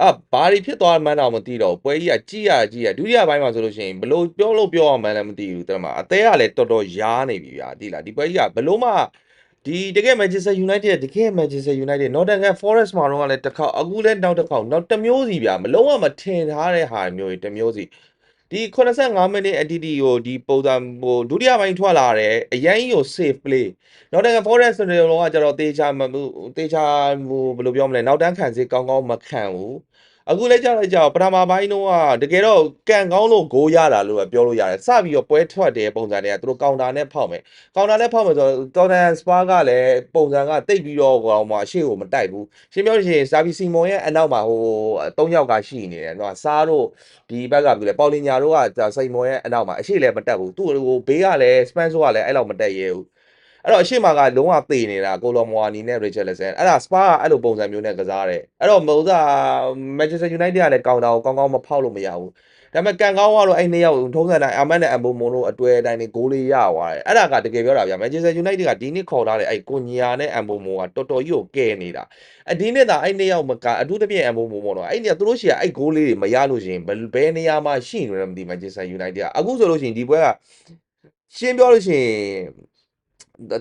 အာဘာတွေဖြစ်သွားမှန်းတော့မသိတော့ဘူးပွဲကြီးကကြည်ရကြည်ရဒုတိယပိုင်းမှာဆိုလို့ရှိရင်ဘလို့ပြောလို့ပြောအောင်မှန်းလည်းမသိဘူးတဲ့မှာအသေးကလည်းတော်တော်ရားနေပြီဗျာဒီလားဒီပွဲကြီးကဘလို့မှဒီတကယ် Manchester United တကယ် Manchester United Nottingham Forest မှာတော့လည်းတစ်ခေါက်အခုလည်းနောက်တစ်ခေါက်နောက်တစ်မျိုးစီဗျာမလုံးဝမထင်ထားတဲ့ဟာမျိုးတွေတစ်မျိုးစီ ဒီ85မိနစ်အတီတီကိုဒီပုံစံဟိုဒုတိယပိုင်းထွက်လာတယ်အရင်ကြီးကို save play Nottingham Forest ဆိုတဲ့လောကကျတော့တေချာမတေချာဟိုဘယ်လိုပြောမလဲနောက်တန်းခံစစ်ကောင်းကောင်းမခံဘူး အခုလည်းကြောက်လိုက်ကြောက်ပထမပိုင်းတော့ကတကယ်တော့ကန်ကောင်းလို့ဂိုးရတာလို့ပဲပြောလို့ရတယ်စပြီးတော့ပွဲထွက်တယ်ပုံစံတွေကသူတို့ကောင်တာနဲ့ဖောက်မယ်ကောင်တာနဲ့ဖောက်မယ်ဆိုတော့တော်တန်စပါကလည်းပုံစံကတိတ်ပြီးတော့ဟိုမှာရှေ့ကိုမတိုက်ဘူးရှင်းပြောလို့ရှိရင်စာဗီစီမွန်ရဲ့အနောက်မှာဟို၃ယောက်ကရှိနေတယ်နော်စားတို့ဒီဘက်ကပြီလေပေါလင်ညာတို့ကစိန်မော်ရဲ့အနောက်မှာအရှိလည်းမတက်ဘူးသူ့ဟိုဘေးကလည်းစပန်ဆိုကလည်းအဲ့လောက်မတက်ရဲဘူး အဲ့တော့အရှိမကလုံးဝသေနေတာကိုလော်မွာနီနဲ့ Richard Listen အဲ့ဒါ Spa ကအဲ့လိုပုံစံမျိုးနဲ့ကစားတယ်အဲ့တော့မဟုတ်သား Manchester United ကလည်းကောင်းတာကိုကောင်းကောင်းမဖောက်လို့မရဘူးဒါပေမဲ့ကန်ကောင်းကတော့အဲ့နှစ်ယောက်ထုံးစံတိုင်းအမတ်နဲ့အမိုမွန်တို့အတွဲအတိုင်းနေဂိုးလေးရသွားတယ်အဲ့ဒါကတကယ်ပြောတာဗျာ Manchester United ကဒီနှစ်ခေါ်ထားတဲ့အဲ့ကိုညီယာနဲ့အမိုမွန်ကတော်တော်ကြီးကိုကဲနေတာအဒီနှစ်သာအဲ့နှစ်ယောက်မကအထူးသဖြင့်အမိုမွန်ပေါ့နော်အဲ့နှစ်သူတို့ရှိကအဲ့ဂိုးလေးတွေမရလို့ရှိရင်ဘယ်နေရာမှာရှိနေလဲမသိ Manchester United ကအခုဆိုလို့ရှိရင်ဒီပွဲကရှင်းပြောလို့ရှိရင်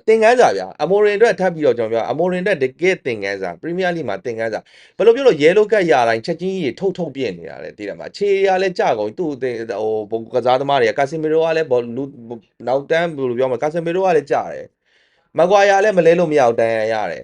တင်ကန်းစာဗျာအမိုရင်အတွက်ထပ်ပြီးတော့ကျွန်တော်ပြောအမိုရင်အတွက်တကယ်တင်ကန်းစာပရီးမီးယားလိမှာတင်ကန်းစာဘယ်လိုပြောလို့ရဲလုတ်ကတ်ရတိုင်းချက်ချင်းကြီးထုတ်ထုတ်ပြင့်နေတာလေတည်တယ်မှာခြေရလည်းကြကုန်သူ့ဟိုဘုံကစားသမားတွေကကာစီမီရိုကလည်းဘောလူနောက်တန်းဘယ်လိုပြောမလဲကာစီမီရိုကလည်းကြတယ်မကွာယာလည်းမလဲလို့မရအောင်တန်ရရတယ်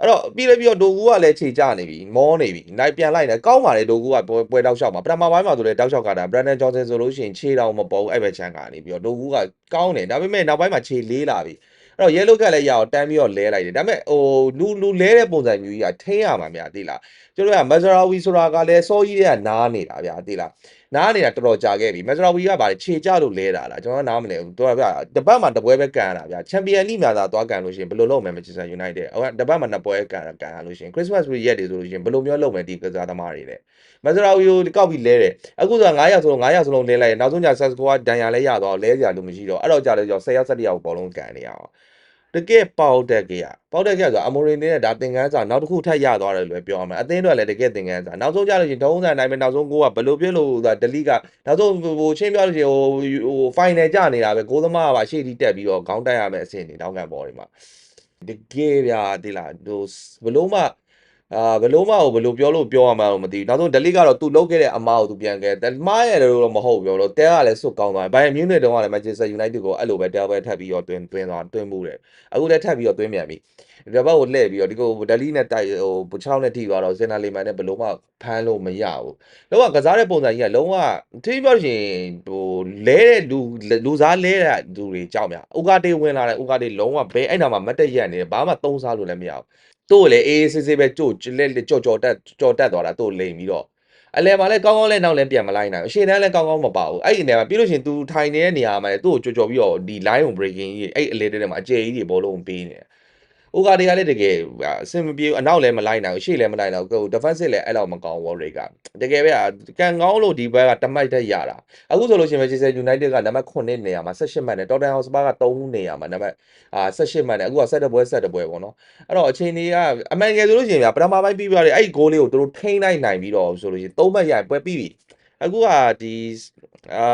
အဲ့တော့ပြီးလည်းပြီးတော့ဒိုကူကလည်းခြေကြနေပြီမောနေပြီနိုင်ပြန်လိုက်တယ်ကောင်းပါလေဒိုကူကပွဲပွဲတောက်လျှောက်မှာပထမပိုင်းမှာဆိုလေတောက်လျှောက်ကတာဘရန်ဒန်ဂျွန်ဆန်ဆိုလို့ရှိရင်ခြေတောင်မပေါ်ဘူးအဲ့ဘက်ချန်ကနေပြီးတော့ဒိုကူကကောင်းတယ်ဒါပေမဲ့နောက်ပိုင်းမှာခြေလေးလာပြီအဲ့တော့ yellow card လည်းရအောင်တန်းပြီးတော့လဲလိုက်တယ်ဒါပေမဲ့ဟိုလူလူလဲတဲ့ပုံစံမျိုးကြီးကထိန်းရမှာများသိလားကျတို့ကမဇရာဝီဆိုတာကလည်းစောကြီးတွေကနားနေတာဗျာသိလားနားနေတာတော်တော်ကြာခဲ့ပြီမဇရာဝီကဗါလေခြေကြလို့လဲတာလားကျွန်တော်နားမလဲဘူးတော်ဗျာတပတ်မှာတပွဲပဲကန်ရတာဗျာချန်ပီယံလိမှာသာသွားကန်လို့ရှိရင်ဘယ်လိုလုပ်မလဲမန်ချက်စတာယူနိုက်တက်ဟိုတပတ်မှာနှစ်ပွဲကန်ကန်ရလို့ရှိရင်ခရစ်စမတ်ရက်တွေဆိုလို့ရှိရင်ဘယ်လိုမျိုးလုပ်မလဲဒီကစားသမားတွေလဲမဇရာဝီကိုကောက်ပြီးလဲတယ်အခုဆို9ရက်ဆိုတော့9ရက်စလုံးလဲလိုက်နောက်ဆုံးကျဆက်စကွာဒန်ယာလဲရတော့လဲစရာလို့မရှိတော့အဲ့တော့ကြာလဲကြော10ရက်17ရက်ဘောလုံးကန်နေရအောင် တကယ်ပေါက်တက်ကရပေါက်တက်ကရဆိုအမိုရင်နဲ့ဒါသင်္ကန်းစာနောက်တစ်ခုထပ်ရသွားတယ်လို့ပြောရမယ်အသင်းတွေလည်းတကယ်သင်္ကန်းစာနောက်ဆုံးကြလို့ရှိရင်ဒုံးစံနိုင်မယ်နောက်ဆုံးကိုကဘယ်လိုဖြစ်လို့ဒလီကနောက်ဆုံးဟိုချင်းပြောလို့ရှိရင်ဟိုဟို final ကြနေတာပဲကိုသမားကပါရှေ့ထိတက်ပြီးတော့ခေါင်းတက်ရမယ်အဆင့်တွေတောင်းကန်ပေါ်တွေမှာတကယ်ဗျာဒီလားဟိုဘလို့မှ အာဘလို့မကိုဘလို့ပြောလို့ပြောရမှာတော့မသိဘူးနောက်ဆုံးဒလီကတော့သူလုပ်ခဲ့တဲ့အမားကိုသူပြန်ခဲ့တယ်မားရတယ်လို့တော့မဟုတ်ဘူးပြောလို့တဲကလည်းစွတ်ကောင်းသွားတယ်ဘိုင်မြူးနစ်တုန်းကလည်း Manchester United ကိုအဲ့လိုပဲတဲပဲထပ်ပြီးတော့တွင်းတွင်းသွားတွင်းမှုတယ်အခုလည်းထပ်ပြီးတော့တွင်းပြန်ပြီဒီဘက်ကိုလှည့်ပြီးတော့ဒီကိုဒလီနဲ့တိုက်ဟိုပချောင်းနဲ့ထိသွားတော့စင်နာလီမန်နဲ့ဘလို့မှဖမ်းလို့မရဘူးလုံးဝကစားတဲ့ပုံစံကြီးကလုံးဝထိပြောရှင်ဟိုလဲတဲ့လူလူစားလဲတဲ့လူတွေကြောက်မြဥကာတေးဝင်လာတယ်ဥကာတေးလုံးဝဘဲအဲ့နာမှာမတ်တက်ရက်နေတယ်ဘာမှသုံးစားလို့လည်းမရဘူး သူ့ကိုလည်းအေးအေးဆေးဆေးပဲကြို့လက်ကြော်ကြော်တက်ကြော်တက်သွားတာသူ့လိန်ပြီးတော့အလဲမှာလည်းကောင်းကောင်းလဲနောက်လဲပြန်မလိုက်နိုင်ဘူးအရှေ့တန်းလည်းကောင်းကောင်းမပါဘူးအဲ့ဒီနေရာမှာပြီးလို့ရှိရင် तू ထိုင်နေတဲ့နေရာမှာလည်းသူ့ကိုကြော်ကြော်ပြီးတော့ဒီ line ကို breaking ကြီးအဲ့အလဲတဲ့မှာအကျယ်ကြီးတွေဘောလုံးပေးနေတယ် အိုကာတွေကလည်းတကယ်အဆင်မပြေဘူးအနောက်လည်းမလိုက်နိုင်ဘူးရှေ့လည်းမလိုက်နိုင်ဘူး defensive လည်းအဲ့လောက်မကောင်း Warrior ကတကယ်ပဲကန်ကောင်းလို့ဒီဘက်ကတမိုက်တက်ရတာအခုဆိုလို့ရှိရင် Manchester United ကနံပါတ်9နေရာမှာ18မှတ်နဲ့ Tottenham Hotspur က3နေရာမှာနံပါတ်အာ18မှတ်နဲ့အခုက17ပွဲ17ပွဲပေါ့နော်အဲ့တော့အချိန်ကြီးကအမှန်တကယ်ဆိုလို့ရှိရင်ဗျာပထမပိုင်းပြီးပြရတယ်အဲ့ဒီ goal လေးကိုသူတို့ထိန်းနိုင်နိုင်ပြီးတော့ဆိုလို့ရှိရင်3မှတ်ရပွဲပြီးပြီအခုကဒီအာ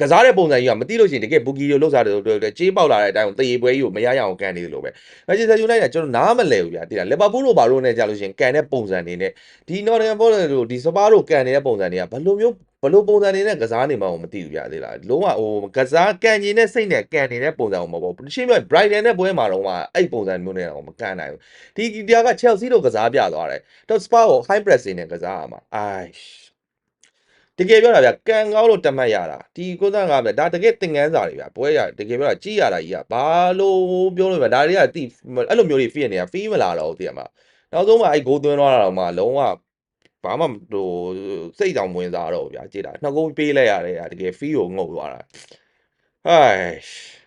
ကစားတဲ့ပုံစံကြီးကမသိလို့ရှိရင်တကယ်ဘူဂီလိုလှုပ်စားတယ်လို့ကြေးပေါက်လာတဲ့အတိုင်းကိုတရေပွဲကြီးကိုမရရအောင်ကန်နေတယ်လို့ပဲမန်ချက်စတာယူနိုက်တက်ကျွန်တော်နားမလဲဘူးဗျာတိလားလီဗာပူးတို့ဘာလို့နဲ့ကြာလို့ရှိရင်ကန်တဲ့ပုံစံတွေနဲ့ဒီနော်တင်ဘောတို့ဒီစပါးတို့ကန်နေတဲ့ပုံစံတွေကဘယ်လိုမျိုးဘယ်လိုပုံစံတွေနဲ့ကစားနေမှမသိဘူးဗျာသေးလားလုံးဝဟိုကစားကန်ကြီးနဲ့စိတ်နဲ့ကန်နေတဲ့ပုံစံကိုမဟုတ်ဘူးရှင်းပြ Brighton နဲ့ပွဲမှာတော့အဲ့ပုံစံမျိုးနဲ့တော့မကန်နိုင်ဘူးဒီဒီတရားက Chelsea တို့ကစားပြသွားတယ်တော့ Spurs ကို high pressing နဲ့ကစားရမှာအိုင် တကယ်ပြောတာဗျကန်ကောင်းလို့တတ်မှတ်ရတာဒီ95ပဲဒါတကယ်သင်ငန်းစာတွေဗျပွဲရတကယ်ပြောတာကြည်ရတာကြီးကဘာလို့ပြောလို့ပဲဒါတွေကတိအဲ့လိုမျိုးတွေ feel နေတာ feel မလာတော့ဘူးတည်ရမှာနောက်ဆုံးမှအဲ့ဂိုးသွင်းသွားတာတော့မှလုံးဝဘာမှဟိုစိတ်တောင်ဝင်စားတော့ဗျာကြည်တာနှစ်ဂိုးပေးလိုက်ရတယ်တကယ် feel ကိုငုတ်သွားတာဟိုင်း